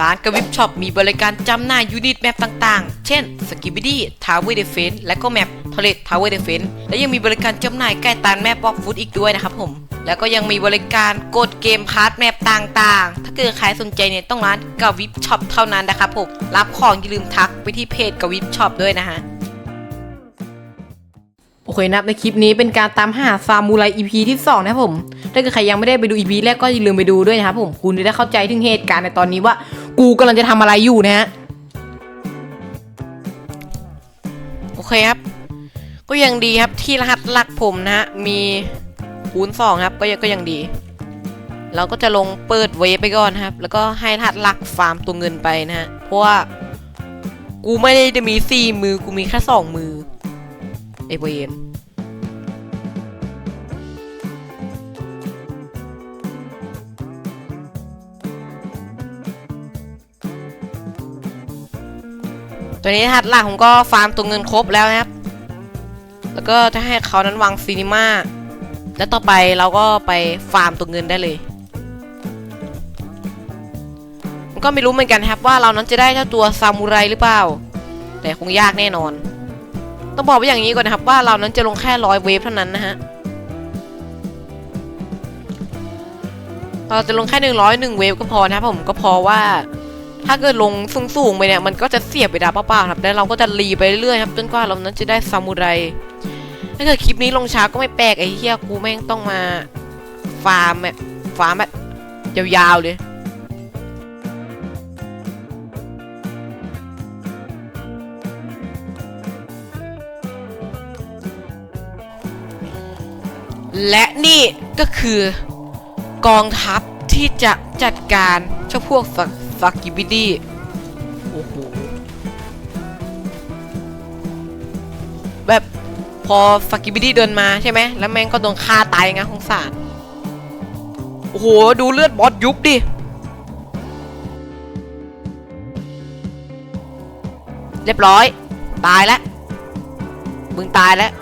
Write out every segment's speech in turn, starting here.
ร้านกวิบช็อปมีบริการจำหน่ายูนิตแมปต่างๆ เช่นสกิบิดี้ทาวเวอร์เดฟเฟนและก็แมปทอเลตทาวเวอร์เดฟเฟนและยังมีบริการจำหน่ายใกล้ตานแมปบ็อกฟุตอีกด้วยนะครับผม แล้วก็ยังมีบริการกดเกมพาร์ทแมปต่างๆ ถ้าเกิดใครสนใจเนี่ยต้องร้านกวิบช็อปเท่านั้นนะครับผม รับของอย่าลืมทักไปที่เพจกวิบช็อปด้วยนะฮะโอเคนะครับในคลิปนี้เป็นการตามหาซามูไร EP ที่ 2 นะครับผม ถ้าเกิดใครยังไม่ได้ไปดู EP แรกก็อย่าลืมไปดูด้วยนะครับผม คุณจะได้เข้าใจถึงเหตุการณ์ในตอนนี้ว่า กูกำลังจะทำอะไรอยู่นะฮะ โอเคครับ ก็ยังดีครับที่รหัสหลักผมนะฮะ มีคูณ2ครับ ก็ยังก็ยังดี เราก็จะลงเปิดเวฟไปก่อนครับ แล้วก็ให้รหัสหลักฟาร์มตัวเงินไปนะฮะ เพราะว่า กูไม่ได้มีสี่มือ กูมีแค่สองมือไอเวน ตัวนี้ทัดหลักผมก็ฟาร์มตัวเงินครบแล้วนะครับ แล้วก็จะให้เขานั้นวางซีนิมาแล้วต่อไปเราก็ไปฟาร์มตัวเงินได้เลยมันก็ไม่รู้เหมือนกันครับว่าเรานั้นจะได้เจ้าตัวซามูไรหรือเปล่า แต่คงยากแน่นอน ต้องบอกไว้อย่างนี้ก่อนนะครับว่าเรานั้นจะลงแค่ร้อยเวฟเท่านั้นนะฮะเราจะลงแค่หนึ่งร้อยหนึ่งเวฟก็พอนะครับผมก็พอว่า ถ้าเกิดลงสูงๆไปเนี่ยมันก็จะเสียบไปดาเปล่าๆครับแล้วเราก็จะรีไปเรื่อยๆครับจนกว่าเรานั้นจะได้ซามูไรถ้าเกิดคลิปนี้ลงช้าก็ไม่แปลกไอ้เหี้ยกูแม่งต้องมาฟาร์มแบบฟาร์มแบบยาวๆเลยและนี่ก็คือกองทัพที่จะจัดการเจ้าพวกฟัก ฟักกิบิดี้โอ้โหแบบพอฟักกิบิดี้เดินมาใช่ไหม แล้วแม่งก็โดนฆ่าตายไงของสารโอ้โห ดูเลือดบอสยุบดิ เรียบร้อย ตายแล้ว มึงตายแล้ว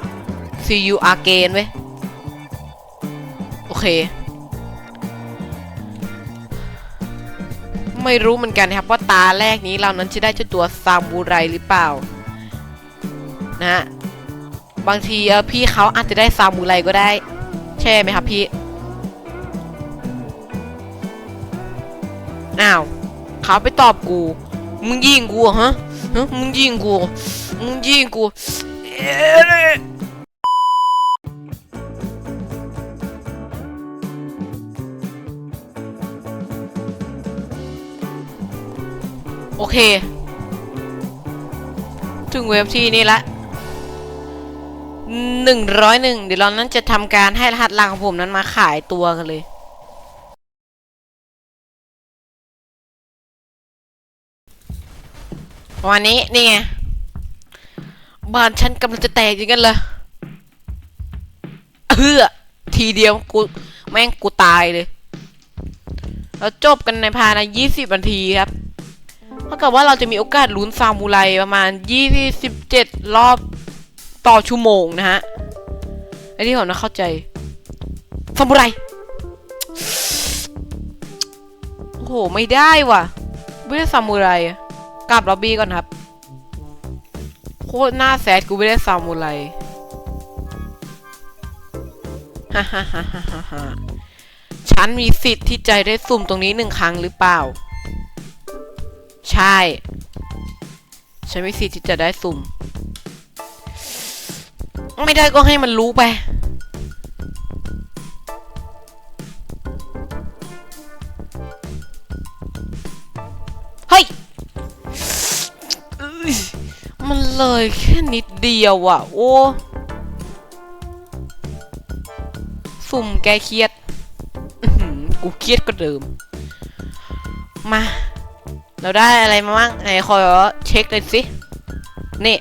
see you again เว้ย โอเค ไม่รู้เหมือนกันนะครับว่าตาแรกนี้เรานั้นจะได้เจ้าตัวซามูไรหรือเปล่า นะฮะบางทีเออพี่เขาอาจจะได้ซามูไรก็ได้ ใช่ไหมครับพี่อ้าวเขาไปตอบกู มึงยิงกูเหรอฮะฮะมึงยิงกู มึงยิงกู เค ถึงเว็บที่นี่ละหนึ่งร้อยหนึ่งเดี๋ยวเรานั้นจะทำการให้รหัสลังของผมนั้นมาขายตัวกันเลย วันนี้นี่ไงบ้านฉันกำลังจะแตกอย่างนั้นเลยเฮือทีเดียวกูแม่งกูตายเลย แล้วจบกันในภายใน 20 นาทีครับ ท่ากับว่าเราจะมีโอกาสลุ้นซามูไรประมาณ 27 รอบต่อชั่วโมงนะฮะไอ้ที่ผมนะเข้าใจซามูไรโอ้โห ไม่ได้ว่ะไม่ได้ซามูไรกลับล็อบบี้ก่อนครับ โคตรหน้าแซดกูไม่ได้ซามูไรฮ่าฮ่าฮ่าฮ่าฮ่าฉันมีสิทธิ์ที่ใจได้สุ่มตรงนี้หนึ่งครั้งหรือเปล่า ใช่ ฉันมีสิทธิ์ที่จะได้สุ่ม ไม่ได้ก็ให้มันรู้ไปเฮ้ยมันเลยแค่นิดเดียวอะ โอ้ สุ่มแกเครียดกูเครียดก็เดิม มา เราได้อะไรมาบ้างไหนขอเช็คเลยสิ นี่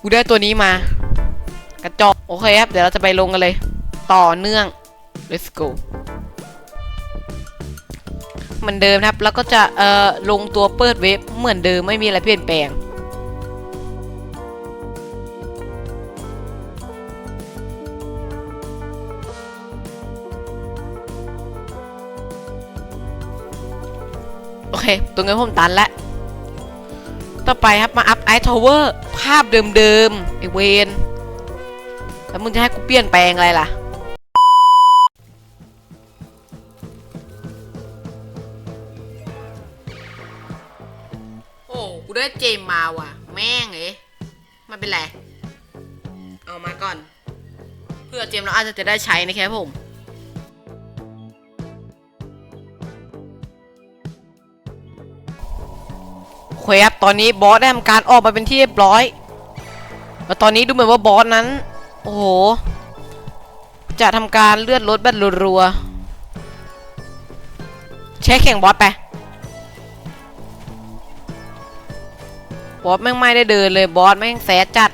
กูได้ตัวนี้มา กระจกโอเคครับ เดี๋ยวเราจะไปลงกันเลย ต่อเนื่อง let's go เหมือนเดิมครับ แล้วก็จะเอ่อลงตัวเปิดเว็บเหมือนเดิมไม่มีอะไรเปลี่ยนแปลง ตัวเงินผมตันแล้วต่อไปครับมาอัพไอทาวเวอร์ภาพเดิมๆไอเวนแล้วมึงจะให้กูเปลี่ยนแปลงอะไรล่ะโอ้กูได้เจมมาว่ะ แม่งเอ้ไม่เป็นไร เอามาก่อน เพื่อเจมเราอาจจะจะได้ใช้นะครับผม เคครับตอนนี้บอสได้ทำการออกมาเป็นที่เรียบร้อย แล้วตอนนี้ดูเหมือนว่าบอสนั้น โอ้โห จะทำการเลื่อนรถแบบรัวๆ เช็คแข่งบอสไป บอสแม่งไม่ได้เดินเลยบอสแม่งแสจัด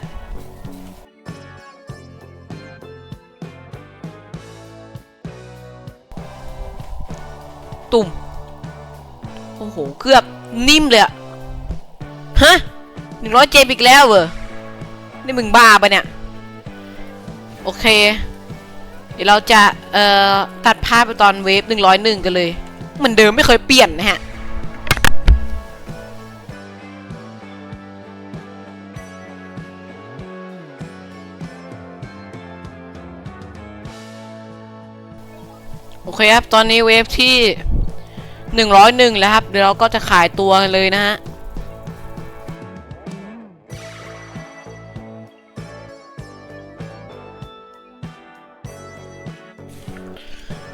ตุ่มโอ้โห เกือบนิ่มเลยอะ ฮะหนึ่งร้อยเจมอีกแล้วเหรอนี่มึงบ้าปะเนี่ย โอเค เดี๋ยวเราจะ เอ่อ ตัดภาพไปตอนเวฟหนึ่งร้อยหนึ่งกันเลย เหมือนเดิมไม่เคยเปลี่ยนนะฮะโอเคครับ ตอนนี้เวฟที่ 101 แล้วครับ เดี๋ยวเราก็จะขายตัวกันเลยนะฮะ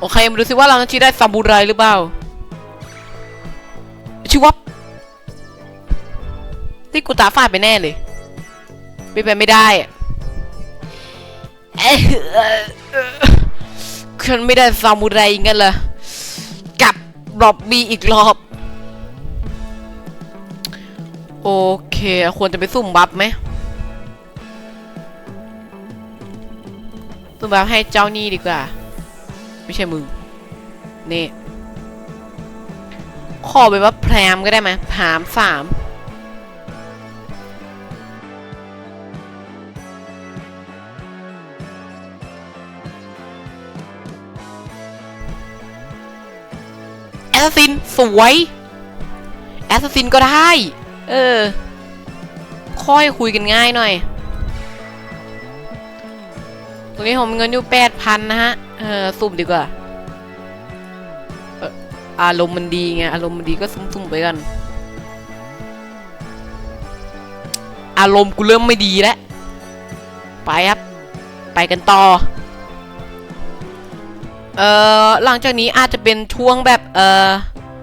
โอเคมาดูสิว่าเราจะได้ซามูไรหรือเปล่าชิวับที่กูตาฟาดไปแน่เลยเป็นไปไม่ได้เออฉันไม่ได้ซามูไรงั้นเหรอกลับรอบบีอีกรอบ โอเค ควรจะไปสุ่มบัฟไหมสุ่มบัฟให้เจ้านี่ดีกว่า ไม่ใช่มึง นี่ ขอไปว่าแพรมก็ได้ไหมพรามสามแอสซิน สวย แอสซินก็ได้ เออ ค่อยคุยกันง่ายหน่อย รงนี้ผมเงินอยู่แปดพันนะฮะ เออสุ่มดีกว่าเอ่ออารมณ์มันดีไง อารมณ์มันดีก็สุ่มๆไปกัน อารมณ์กูเริ่มไม่ดีแล้ว ไปครับ ไปกันต่อ เอ่อ หลังจากนี้อาจจะเป็นช่วงแบบ เอ่อ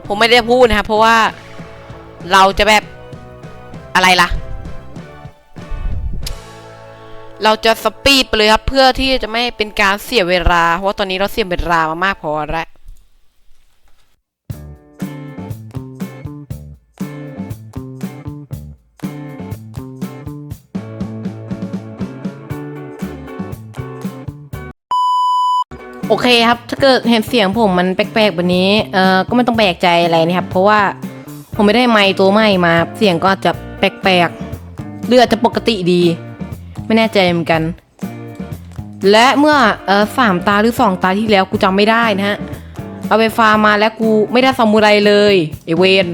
ผมไม่ได้พูดนะครับ เพราะว่าเราจะแบบอะไรล่ะ เราจะสปีดไปเลยครับ เพื่อที่จะไม่เป็นการเสียเวลา เพราะว่าตอนนี้เราเสียเวลามามากพอแล้วโอเคครับ ถ้าเกิดเห็นเสียงผมมันแปลกๆแบบนี้ เอ่อ ก็ไม่ต้องแปลกใจอะไรนะครับ เพราะว่าผมไม่ได้ไมค์ตัวใหม่มา เสียงก็จจะแปลกๆหรืออาจจะปกติดี ไม่แน่ใจเหมือนกัน และเมื่อเออสามตาหรือสองตาที่แล้วกูจำไม่ได้นะฮะ เอาไปฟาร์มมาแล้วกูไม่ได้ซามูไรเลยไอเวน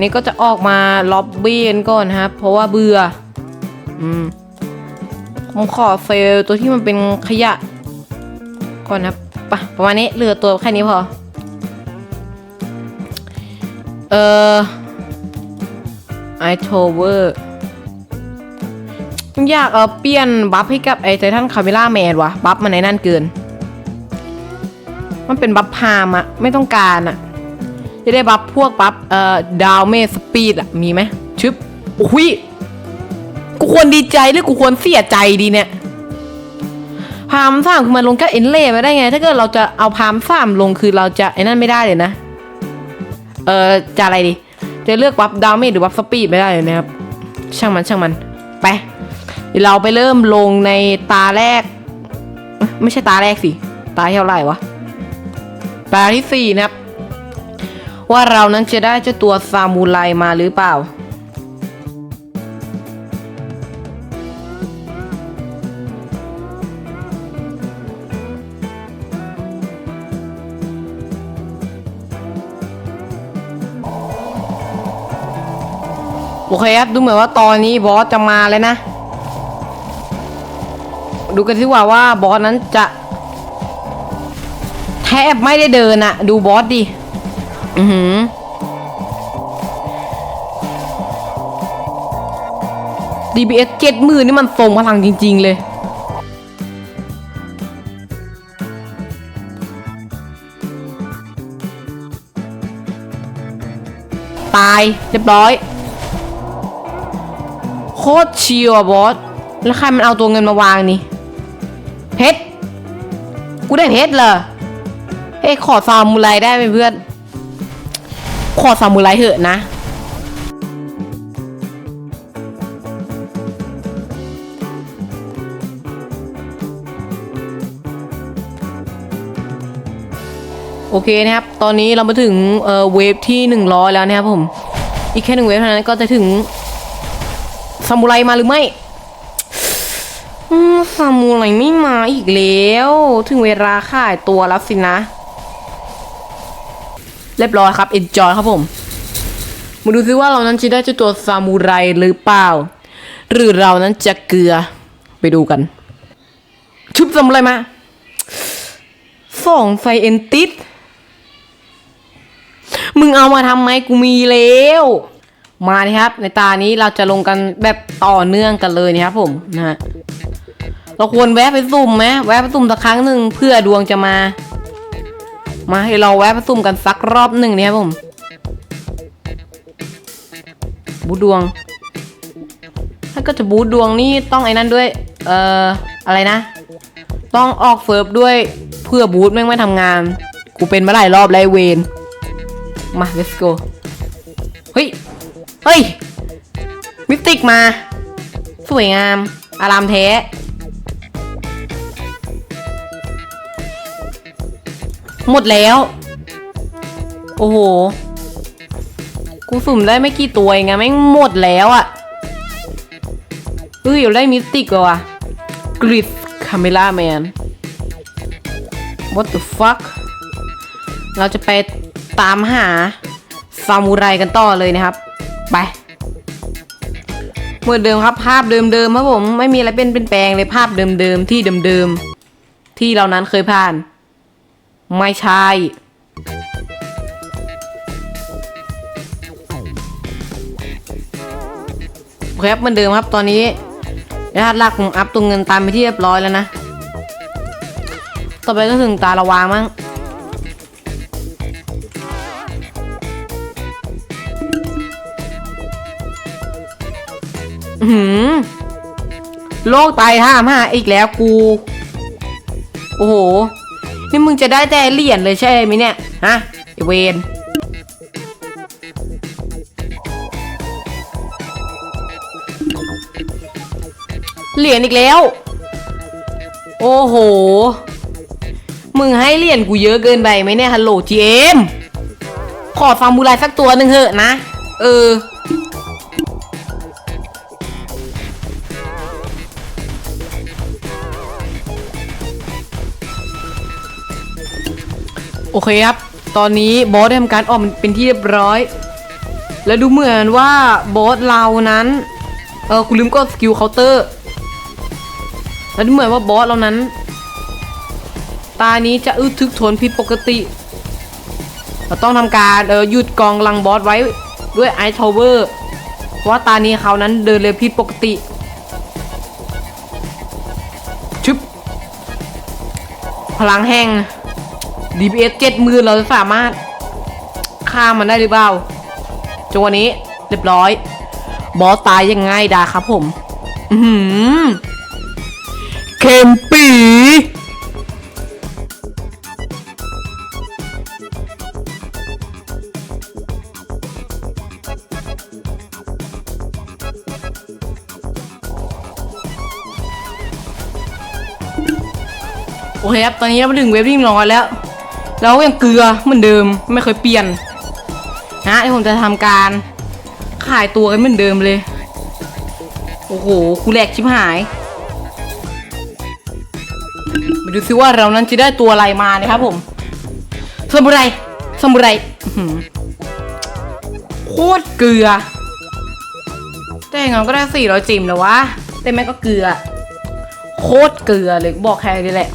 นี่ก็จะออกมาล็อบบี้กันก่อนนะครับ เพราะว่าเบื่อ อืมผมขอเฟลตัวที่มันเป็นขยะ ก่อนนะปะประมาณนี้เหลือตัวแค่นี้พอ เอ่อไอโทเวอร์ อยากเออเปลี่ยนบัฟให้กับไอ้ไททันคาเมล่าแมนวะบัฟมันในนั่นเกิน มันเป็นบัฟพามอะไม่ต้องการอะจะได้บัฟพวกบัฟเอ่อดาวเมสปีดอะมีไหมชึบโอ้ยกูควรดีใจหรือกูควรเสียใจดีเนี่ยพามสามคือมันลงก็เอ็นเล่ไปได้ไง ถ้าเกิดเราจะเอาพามสามลงคือเราจะไอ้นั่นไม่ได้เลยนะ เออจะอะไรดี จะเลือกวับดาวเมจหรือวับสปีดไม่ได้เลยนะครับ ช่างมันช่างมัน ไป เดี๋ยวเราไปเริ่มลงในตาแรก ไม่ใช่ตาแรกสิ ตาเท่าไหร่วะ ตาที่สี่นะครับ ว่าเรานั้นจะได้เจ้าตัวซามูไรมาหรือเปล่าโโอเคครับดูเหมือนว่าตอนนี้บอสจะมาเลยนะ ดูกันที่ว่าว่าบอสนั้นจะ แทบไม่ได้เดินอะดูบอสดิอือหือ DBS เจ็ดมือนี่มันทรงพลังจริง ๆ เลยตายเรียบร้อย โคตรเชิวบอส แล้วใครมันเอาตัวเงินมาวางนี่ กูได้เพชรเหรอเฮ้ยขอซามูไรได้ไหมเพื่อน ขอซามูไรเถอะนะ โอเคนะครับ ตอนนี้เรามาถึงเอ่อเวฟที่หนึ่งร้อยแล้วนะครับผม อีกแค่หนึ่งเวฟเท่านั้นก็จะถึงซามูไรมาหรือไม่ ซามูไรไม่มาอีกแล้ว ถึงเวลาขายตัวแล้วสินะ เรียบร้อยครับ enjoy ครับผม มาดูซิว่าเรานั้นจะได้เจ้าตัวซามูไรหรือเปล่า หรือเรานั้นจะเกลือไปดูกัน ชุบซามูไรมาสองไฟเอนติสมึงเอามาทำไหมกูมีแล้วมาเลยครับ ในตานี้เราจะลงกันแบบต่อเนื่องกันเลยนะครับผมนะฮะ เราควรแวะไปสุ่มไหมแวะไปสุ่มสักครั้งหนึ่งเพื่อดวงจะมา มาให้เราแวะไปสุ่มกันสักรอบหนึ่งเนี่ยครับผมบูดดวง ถ้าก็จะบูดดวงนี่ต้องไอ้นั่นด้วย เอ่อ อะไรนะ ต้องออกเฟิร์ฟด้วยเพื่อบูทแม่งไม่ทำงาน กูเป็นมาหลายรอบแล้วไอ้เวนมา let's go เฮ้ย เฮ้ย มิติกมา สวยงาม อารามแท้ หมดแล้ว โอ้โห กูสุ่มได้ไม่กี่ตัวเองอะไม่งหมดแล้วอะเฮ้ยอยู่ได้มิสติกว่ะกริดคาเมล่าแมน what the fuck เราจะไปตามหาซามูไรกันต่อเลยนะครับ ไปเหมือนเดิมครับ ภาพเดิมๆครับผม ไม่มีอะไรเป็นเป็นแปลงเลยภาพเดิมๆที่เดิมๆที่เรานั้นเคยผ่าน ไม่ใช่เครับเหมือนเดิมครับตอนนี้รหัสหลักผมอัพตัวเงินตามไปที่เรียบร้อยแล้วนะ ต่อไปก็ถึงตาละวางมั้งหือโลกไตห้ามห้าอีกแล้วกู โอ้โห นี่มึงจะได้แต่เหรียญเลยใช่ไหมเนี่ย ฮะไอเวนเหรียญอีกแล้ว โอ้โห มึงให้เหรียญกูเยอะเกินไปไหมเนี่ยฮัลโหลจีเอ็มขอฟังบูไรสักตัวหนึ่งเถอะนะ เออ อเคครับ ตอนนี้บอสได้ทำการออกเป็นที่เรียบร้อย แล้วดูเหมือนว่าบอสเรานั้น เออกูลืมก็สกิลเคาน์เตอร์ แล้วดูเหมือนว่าบอสเรานั้น ตานี้จะอึดทึกทนผิดปกติ เราต้องทำการเออหยุดกองลังบอสไว้ด้วยไอทาวเวอร์เพราะว่าตานี้เขานั้นเดินเร็วผิดปกติชึบพลังแห้ง DPS เจ็ดมือเราจะสามารถฆ่ามันได้หรือเปล่าจังหวะนี้เรียบร้อย บอสตายยังไงดาครับผม อือหือเคมปีโอเคครับ ตอนนี้เรามาถึงเวฟที่ร้อยแล้ว เราก็ยังเกลือเหมือนเดิมไม่เคยเปลี่ยนนะที่ผมจะทำการขายตัวกันเหมือนเดิมเลย โอ้โหกูแหลกชิบหายมาดูซิว่าเรานั้นจะได้ตัวอะไรมานะครับผมสมุไรสมุไรโคตรเกลือ แต่อย่างงั้นก็ได้สี่ร้อยจิมแล้ววะแต่แม่ก็เกลือ โคตรเกลือเลยบอกแค่นี้แหละ